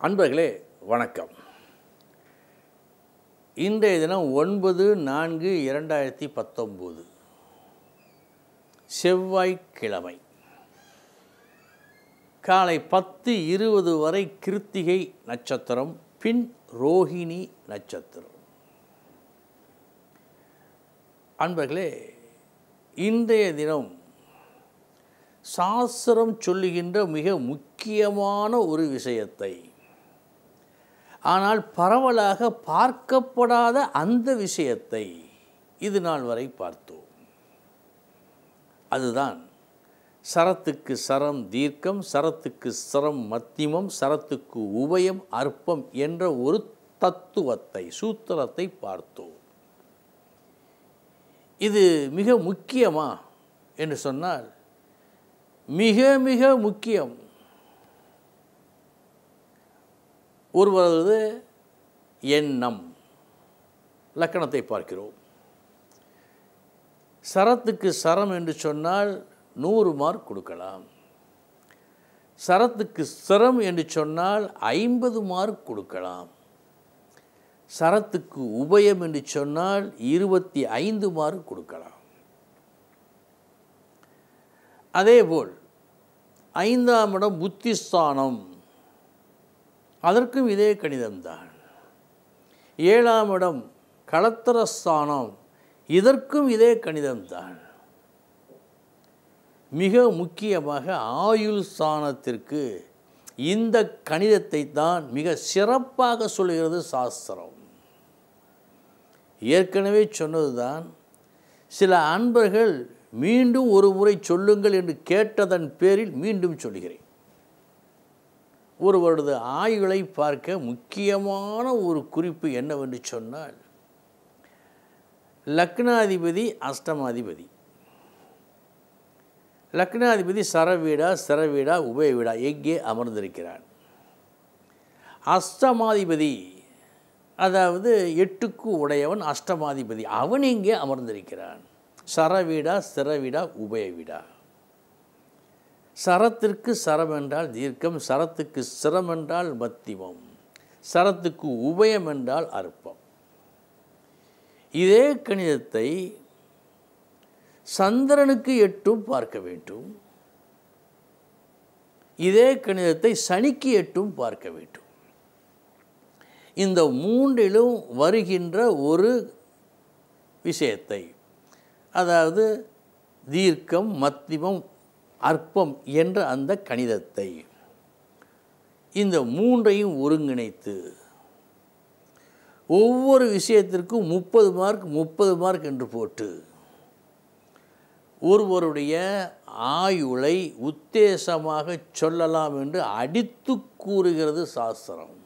அன்பர்களே வணக்கம். இன்றைய தினம் ஒன்பது நான்கு இரண்டாயிரத்தி பத்தொம்போது. செவ்வாய்க்கிழமை. காலை பத்து இருபது வரை கிருத்திகை நட்சத்திரம் பின் ரோஹிணி நட்சத்திரம். அன்பர்களே இன்றைய தினம் சாஸ்திரம் சொல்லுகின்ற மிக முக்கியமான ஒரு விஷயத்தை ஆனால் பரவலாக பார்க்கப்படாத அந்த விஷயத்தை இது நாள் வரை பார்த்தோம். அதுதான் சரத்துக்கு சரம் தீர்க்கம் சரத்துக்கு சரம் மத்தியமம் சரத்துக்கு உபயம் அற்பம் என்ற ஒரு தத்துவத்தை சூத்திரத்தை பார்த்தோம். இது மிக முக்கியமா? என்று சொன்னால் மிக மிக முக்கியம் ஒருவரது எண்ணம் லக்கணத்தை பார்க்கிறோம். சரத்துக்கு சரம் என்று சொன்னால் நூறு மார்க் கொடுக்கலாம். சரத்துக்கு சிரம் என்று சொன்னால் ஐம்பது மார்க் கொடுக்கலாம். சரத்துக்கு உபயம் என்று சொன்னால் இருபத்தி ஐந்து மார்க் கொடுக்கலாம். அதேபோல் ஐந்தாம் இடம் புத்திஸ்தானம். அதற்கும் இதே கணிதம்தான். ஏழாம் இடம் களத்திரஸ்தானம். இதற்கும் இதே கணிதம்தான். மிக முக்கியமாக ஆயுள் ஸ்தானத்திற்கு இந்த கணிதத்தை தான் மிக சிறப்பாக சொல்கிறது சாஸ்திரம். ஏற்கனவே சொன்னதுதான் சில அன்பர்கள் மீண்டும் ஒரு முறை சொல்லுங்கள் என்று கேட்டதன் பேரில் மீண்டும் சொல்கிறேன் ஒருவரது ஆயுளை பார்க்க முக்கியமான ஒரு குறிப்பு என்னவென்று சொன்னால் லக்னாதிபதி அஷ்டமாதிபதி. லக்னாதிபதி சரவீடா சிறவீடா உபயவீடா எங்கே அமர்ந்திருக்கிறான் அஷ்டமாதிபதி அதாவது எட்டுக்கு உடையவன் அஷ்டமாதிபதி அவன் எங்கே அமர்ந்திருக்கிறான்? சரவீடா சிறவீடா உபயவீடா. சரத்திற்கு சரம் என்றால் தீர்க்கம் சரத்துக்கு சிரம் என்றால் மத்திமம் சரத்துக்கு உபயம் என்றால் அற்பம். இதே கணிதத்தை சந்திரனுக்கு எட்டும் பார்க்க வேண்டும். இதே கணிதத்தை சனிக்கு எட்டும் பார்க்க வேண்டும். இந்த மூன்றிலும் வருகின்ற ஒரு விஷயத்தை அதாவது தீர்க்கம் மத்திமம் அற்பம் என்ற அந்த கணிதத்தை இந்த மூன்றையும் ஒருங்கிணைத்து ஒவ்வொரு விஷயத்திற்கும் முப்பது மார்க் முப்பது மார்க் என்று போட்டு ஒருவருடைய ஆயுளை உத்தேசமாக சொல்லலாம் என்று அடித்து கூறுகிறது சாஸ்திரம்.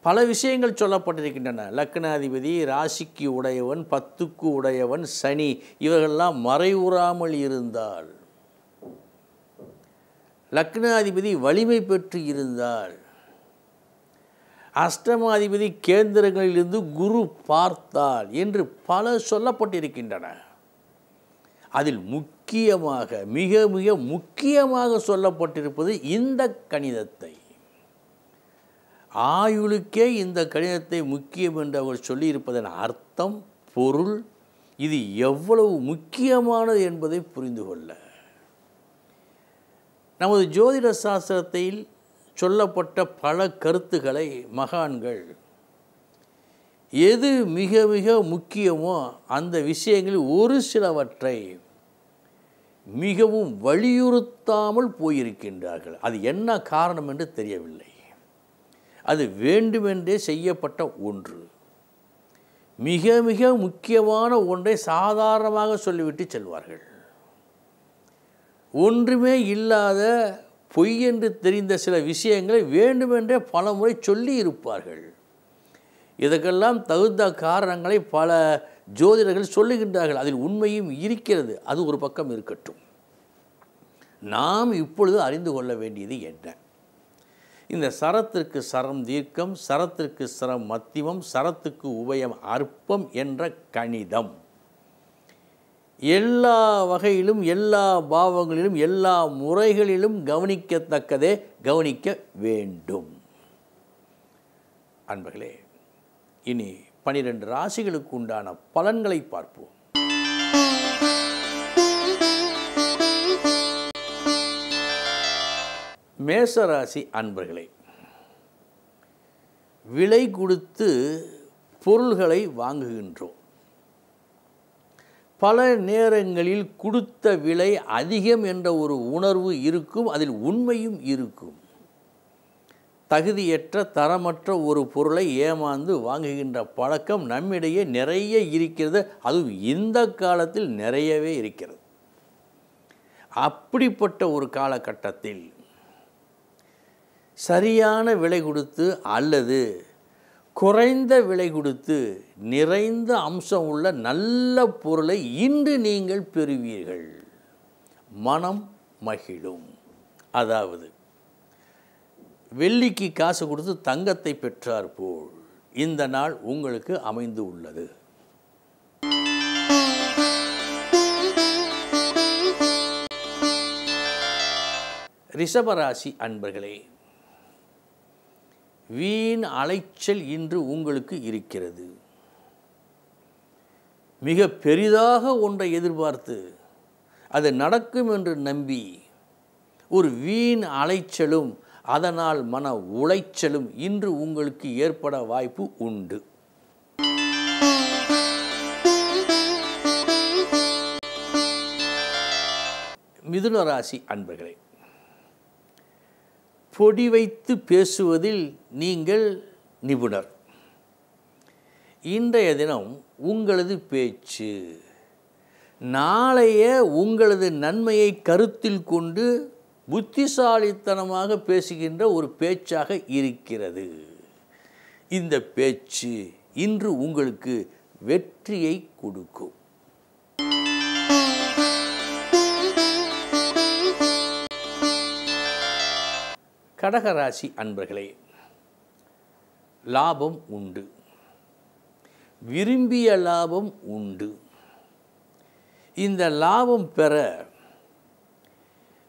பல விஷயங்கள் சொல்லப்பட்டிருக்கின்றன. லக்னாதிபதி ராசிக்கு உடையவன் பத்துக்கு உடையவன் சனி இவர்களெல்லாம் மறைவுறாமல் இருந்தால் லக்னாதிபதி வலிமை பெற்று இருந்தால் அஷ்டமாதிபதி கேந்திரங்களிலிருந்து குரு பார்த்தால் என்று பல சொல்லப்பட்டிருக்கின்றன. அதில் முக்கியமாக மிக மிக முக்கியமாக சொல்லப்பட்டிருப்பது இந்த கணிதத்தை. ஆயுளுக்கே இந்த கணிதத்தை முக்கியம் என்று அவர் சொல்லியிருப்பதன் அர்த்தம் பொருள் இது எவ்வளவு முக்கியமானது என்பதை புரிந்து கொள்ள. நமது ஜோதிட சாஸ்திரத்தில் சொல்லப்பட்ட பல கருத்துக்களை மகான்கள் எது மிக மிக முக்கியமோ அந்த விஷயங்களில் ஒரு சிலவற்றை மிகவும் வலியுறுத்தாமல் போயிருக்கின்றார்கள். அது என்ன காரணம் என்று தெரியவில்லை. அது வேண்டுமென்றே செய்யப்பட்ட ஒன்று. மிக மிக முக்கியமான ஒன்றை சாதாரணமாக சொல்லிவிட்டு செல்வார்கள். ஒன்றுமே இல்லாத பொய் என்று தெரிந்த சில விஷயங்களை வேண்டுமென்றே பல முறை சொல்லி இருப்பார்கள். இதற்கெல்லாம் தகுந்த காரணங்களை பல ஜோதிடர்கள் சொல்லுகின்றார்கள். அதில் உண்மையும் இருக்கிறது. அது ஒரு பக்கம் இருக்கட்டும். நாம் இப்பொழுது அறிந்து கொள்ள வேண்டியது என்ன? இந்த சரத்திற்கு சரம் தீர்க்கம் சரத்திற்கு சரம் மத்தியமம் சரத்துக்கு உபயம் அற்பம் என்ற கணிதம். எல்லா வகையிலும் எல்லா பாவங்களிலும் எல்லா முறைகளிலும் கவனிக்கத்தக்கதே கவனிக்க வேண்டும். அன்பர்களே இனி பனிரெண்டு ராசிகளுக்கு உண்டான பலன்களை பார்ப்போம். மேசராசி அன்பர்களே விலை கொடுத்து பொருள்களை வாங்குகின்றோம். பல நேரங்களில் கொடுத்த விலை அதிகம் என்ற ஒரு உணர்வு இருக்கும் அதில் உண்மையும் இருக்கும். தகுதியற்ற தரமற்ற ஒரு பொருளை ஏமாந்து வாங்குகின்ற பழக்கம் நம்மிடையே நிறைய இருக்கிறது. அதுவும் இந்த காலத்தில் நிறையவே இருக்கிறது. அப்படிப்பட்ட ஒரு காலகட்டத்தில் சரியான விலை கொடுத்து அல்லது குறைந்த விலை கொடுத்து நிறைந்த அம்சம் உள்ள நல்ல பொருளை இன்று நீங்கள் பெறுவீர்கள். மனம் மகிழும். அதாவது வெள்ளிக்கு காசு கொடுத்து தங்கத்தை பெற்றார் போல் இந்த நாள் உங்களுக்கு அமைந்து உள்ளது. ரிஷபராசி அன்பர்களே வீண் அலைச்சல் இன்று உங்களுக்கு இருக்கிறது. மிக பெரிதாக ஒன்றை எதிர்பார்த்து அது நடக்கும் என்று நம்பி ஒரு வீண் அலைச்சலும் அதனால் மன உளைச்சலும் இன்று உங்களுக்கு ஏற்பட வாய்ப்பு உண்டு. மிதுன ராசி அன்பர்களே பொடி வைத்து பேசுவதில் நீங்கள் நிபுணர். இன்றைய தினம் உங்களது பேச்சு. நாளைய உங்களது நன்மையை கருத்தில் கொண்டு புத்திசாலித்தனமாக பேசுகின்ற ஒரு பேச்சாக இருக்கிறது. இந்த பேச்சு இன்று உங்களுக்கு வெற்றியை கொடுக்கும். கடகராசி அன்பர்களே லாபம் உண்டு. விரும்பிய லாபம் உண்டு. இந்த லாபம் பெற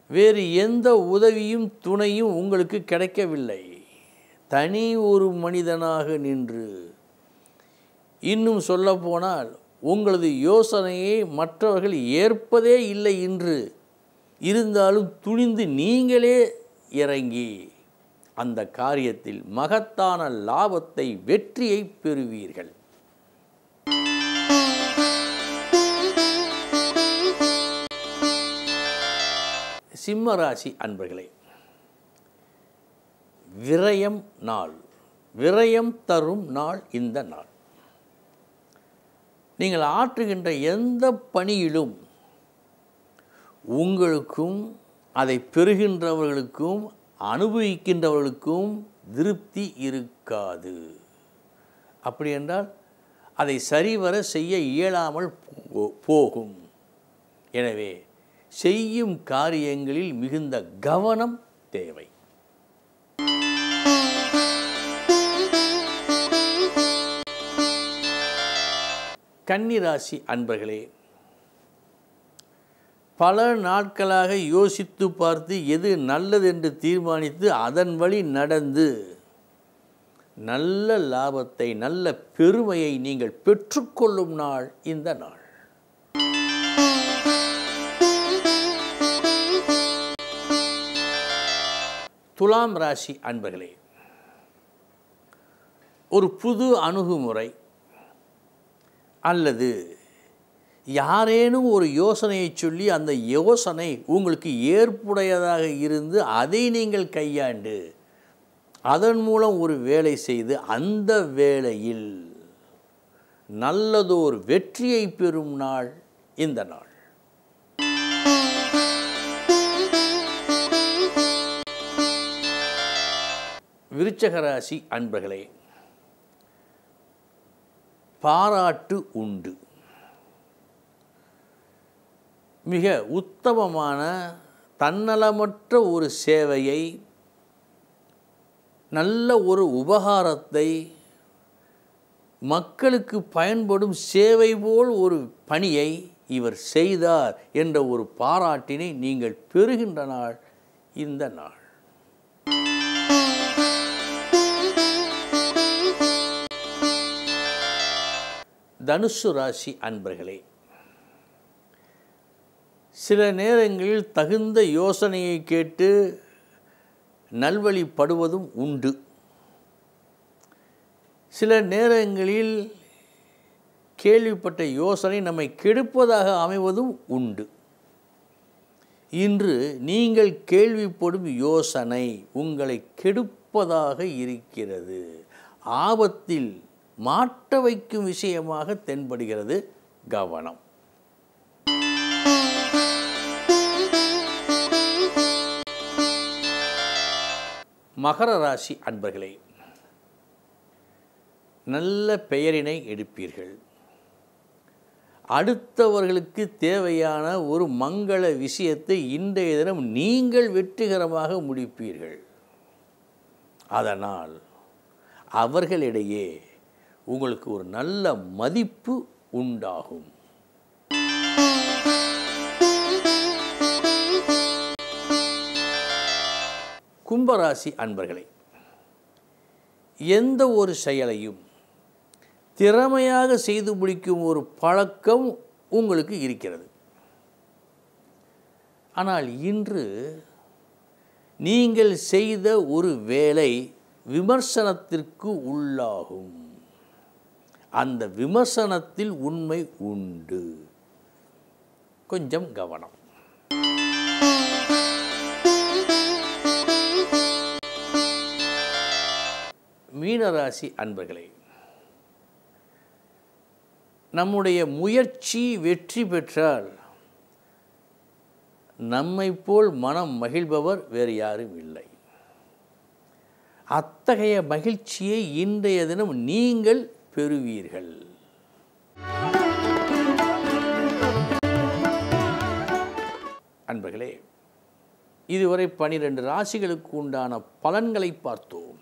வேறு எந்த உதவியும் துணையும் உங்களுக்கு கிடைக்கவில்லை. தனி ஒரு மனிதனாக நின்று இன்னும் சொல்லப்போனால் உங்களது யோசனையை மற்றவர்கள் ஏற்பதே இல்லை என்று இருந்தாலும் துணிந்து நீங்களே இறங்கி அந்த காரியத்தில் மகத்தான லாபத்தை வெற்றியை பெறுவீர்கள். சிம்மராசி அன்பர்களே விரயம் நாள் விரயம் தரும் நாள் இந்த நாள். நீங்கள் ஆற்றுகின்ற எந்த பணியிலும் உங்களுக்கும் அதை பெறுகின்றவர்களுக்கும் அனுபவிக்கின்றவர்களுக்கும் திருப்தி இருக்காது. அப்படி என்றால் அதை சரிவர செய்ய இயலாமல் போ- போகும். எனவே செய்யும் காரியங்களில் மிகுந்த கவனம் தேவை. கன்னிராசி அன்பர்களே பல நாட்களாக யோசித்து பார்த்து எது நல்லது என்று தீர்மானித்து அதன் வழி நடந்து நல்ல லாபத்தை நல்ல பெருமையை நீங்கள் பெற்றுக்கொள்ளும் நாள் இந்த நாள். துலாம் ராசி அன்பர்களே ஒரு புது அணுகுமுறை அல்லது யாரேனும் ஒரு யோசனையை சொல்லி அந்த யோசனை உங்களுக்கு ஏற்புடையதாக இருந்து அதை நீங்கள் கையாண்டு அதன் மூலம் ஒரு வேலை செய்து அந்த வேளையில் நல்லதோர் வெற்றியை பெறும் நாள் இந்த நாள். விருச்சகராசி அன்பர்களே பாராட்டு உண்டு. மிக உத்தமமான தன்னலமற்ற ஒரு சேவையை நல்ல ஒரு உபகாரத்தை மக்களுக்கு பயன்படும் சேவை போல் ஒரு பணியை இவர் செய்தார் என்ற ஒரு பாராட்டினை நீங்கள் பெறுகின்ற நாள் இந்த நாள். தனுசு ராசி அன்பர்களே சில நேரங்களில் தகுந்த யோசனையை கேட்டு நல்வழிப்படுவதும் உண்டு. சில நேரங்களில் கேள்விப்பட்ட யோசனை நம்மை கெடுப்பதாக அமைவதும் உண்டு. இன்று நீங்கள் கேள்விப்படும் யோசனை உங்களை கெடுப்பதாக இருக்கிறது. ஆபத்தில் மாட்ட வைக்கும் விஷயமாக தென்படுகிறது கவனம். மகர ராசி அன்பர்களே நல்ல பெயரினை எடுப்பீர்கள். அடுத்தவர்களுக்கு தேவையான ஒரு மங்கள விஷயத்தை இன்றைய தினம் நீங்கள் வெற்றிகரமாக முடிப்பீர்கள். அதனால் அவர்களிடையே உங்களுக்கு ஒரு நல்ல மதிப்பு உண்டாகும். கும்பராசி அன்பர்களே எந்த ஒரு செயலையும் திறமையாக செய்து முடிக்கும் ஒரு பழக்கம் உங்களுக்கு இருக்கிறது. ஆனால் இன்று நீங்கள் செய்த ஒரு வேலை விமர்சனத்திற்கு உள்ளாகும். அந்த விமர்சனத்தில் உண்மை உண்டு. கொஞ்சம் கவனம். மீனராசி அன்பர்களே நம்முடைய முயற்சி வெற்றி பெற்றால் நம்மை போல் மனம் மகிழ்பவர் வேறு யாரும் இல்லை. அத்தகைய மகிழ்ச்சியை இன்றைய தினம் நீங்கள் பெறுவீர்கள். அன்பர்களே இதுவரை பனிரெண்டு ராசிகளுக்கு உண்டான பலன்களை பார்த்தோம்.